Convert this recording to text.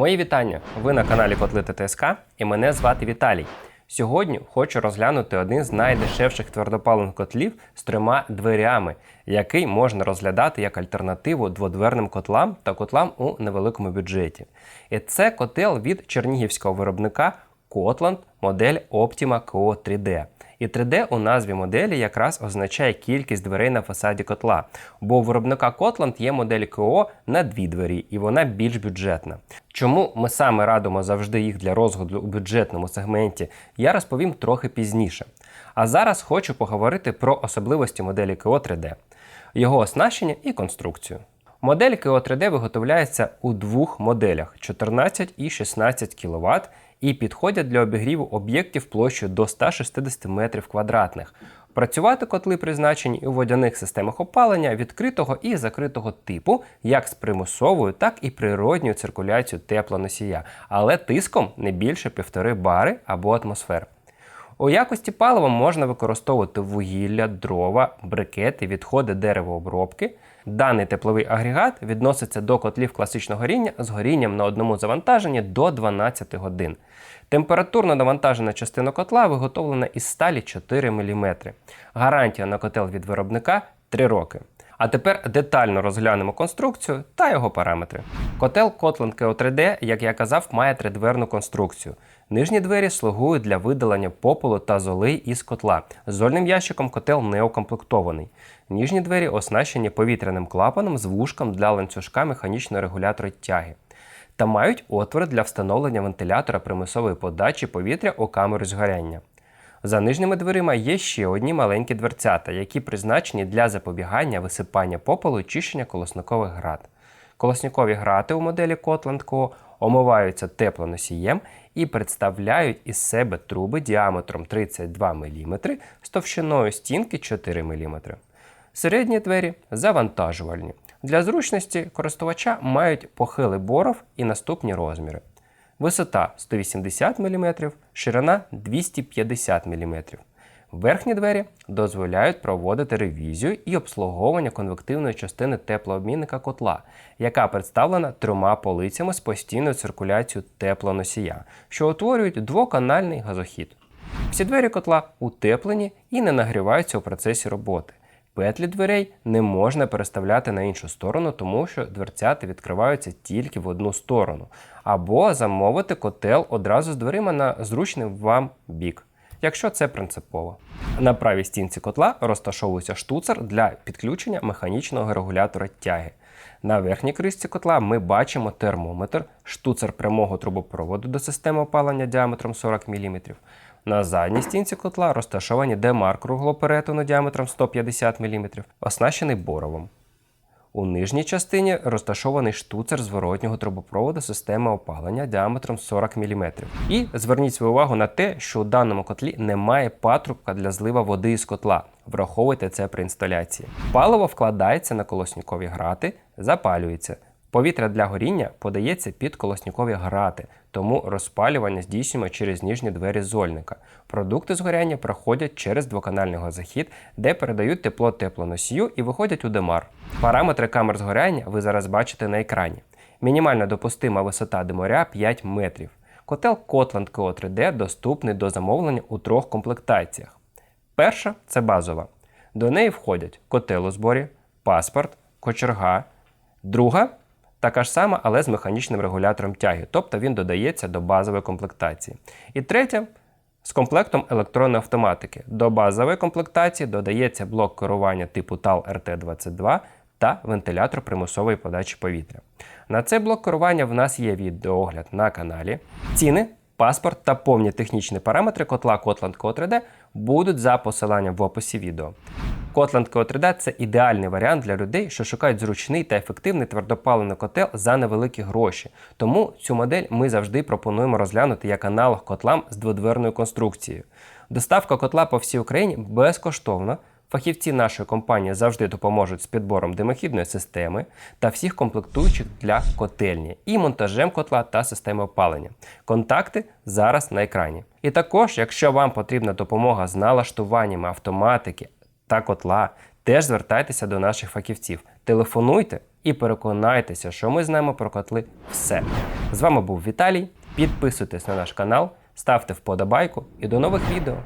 Мої вітання! Ви на каналі Котли ТСК і мене звати Віталій. Сьогодні хочу розглянути один з найдешевших твердопаливних котлів з трьома дверями, який можна розглядати як альтернативу дводверним котлам та котлам у невеликому бюджеті. І це котел від чернігівського виробника Kotland модель Optima KO 3D. І 3D у назві моделі якраз означає кількість дверей на фасаді котла, бо у виробника Kotland є модель КО на дві двері, і вона більш бюджетна. Чому ми саме радимо завжди їх для розгляду у бюджетному сегменті, я розповім трохи пізніше. А зараз хочу поговорити про особливості моделі КО 3D, його оснащення і конструкцію. Модель КО 3D виготовляється у двох моделях 14 і 16 кВт і підходять для обігріву об'єктів площею до 160 метрів квадратних. Працювати котли призначені у водяних системах опалення відкритого і закритого типу, як з примусовою, так і природньою циркуляцією теплоносія, але тиском не більше 1,5 бари або атмосфер. У якості палива можна використовувати вугілля, дрова, брикети, відходи деревообробки. Даний тепловий агрегат відноситься до котлів класичного горіння з горінням на одному завантаженні до 12 годин. Температурно навантажена частина котла виготовлена із сталі 4 мм. Гарантія на котел від виробника 3 роки. А тепер детально розглянемо конструкцію та його параметри. Котел Kotland ko 3D, як я казав, має тридверну конструкцію. Нижні двері слугують для видалення попелу та золи із котла. Зольним ящиком котел не укомплектований. Ніжні двері оснащені повітряним клапаном з вушком для ланцюжка механічного регулятора тяги. Та мають отвори для встановлення вентилятора примусової подачі повітря у камеру згоряння. За нижніми дверима є ще одні маленькі дверцята, які призначені для запобігання висипання попелу чищення колосникових град. Колосникові грати у моделі Kotland Co. омиваються теплоносієм і представляють із себе труби діаметром 32 мм з товщиною стінки 4 мм. Середні двері завантажувальні. Для зручності користувача мають похили боров і наступні розміри. Висота 180 мм, ширина 250 мм. Верхні двері дозволяють проводити ревізію і обслуговування конвективної частини теплообмінника котла, яка представлена трьома полицями з постійною циркуляцією теплоносія, що утворюють двоканальний газохід. Всі двері котла утеплені і не нагріваються у процесі роботи. Петлі дверей не можна переставляти на іншу сторону, тому що дверцята відкриваються тільки в одну сторону, або замовити котел одразу з дверима на зручний вам бік, якщо це принципово. На правій стінці котла розташовується штуцер для підключення механічного регулятора тяги. На верхній кришці котла ми бачимо термометр, штуцер прямого трубопроводу до системи опалення діаметром 40 мм. На задній стінці котла розташовані демар круглоперетину діаметром 150 мм, оснащений боровом. У нижній частині розташований штуцер зворотнього трубопроводу системи опалення діаметром 40 мм. І зверніть свою увагу на те, що у даному котлі немає патрубка для злива води із котла. Враховуйте це при інсталяції. Паливо вкладається на колоснікові грати, запалюється. Повітря для горіння подається під колоснікові грати, тому розпалювання здійснюємо через ніжні двері зольника. Продукти згоряння проходять через двоканальний газохід, де передають тепло теплоносію і виходять у демар. Параметри камер згоряння ви зараз бачите на екрані. Мінімальна допустима висота диморя 5 метрів. Котел Kotland Co 3D доступний до замовлення у трьох комплектаціях. Перша це базова. До неї входять котел у зборі, паспорт, кочерга. Друга Така ж сама, але з механічним регулятором тяги, тобто він додається до базової комплектації. І третє з комплектом електронної автоматики. До базової комплектації додається блок керування типу TAL RT22 та вентилятор примусової подачі повітря. На цей блок керування в нас є відеоогляд на каналі. Ціни, паспорт та повні технічні параметри котла Kotland Co 3D будуть за посиланням в описі відео. Kotland Co 3D це ідеальний варіант для людей, що шукають зручний та ефективний твердопаливний котел за невеликі гроші. Тому цю модель ми завжди пропонуємо розглянути як аналог котлам з дводверною конструкцією. Доставка котла по всій Україні безкоштовна. Фахівці нашої компанії завжди допоможуть з підбором димохідної системи та всіх комплектуючих для котельні і монтажем котла та системи опалення. Контакти зараз на екрані. І також, якщо вам потрібна допомога з налаштуваннями автоматики, та котла теж звертайтеся до наших фахівців. Телефонуйте і переконайтеся, що ми знаємо про котли все. З вами був Віталій. Підписуйтесь на наш канал, ставте вподобайку і до нових відео.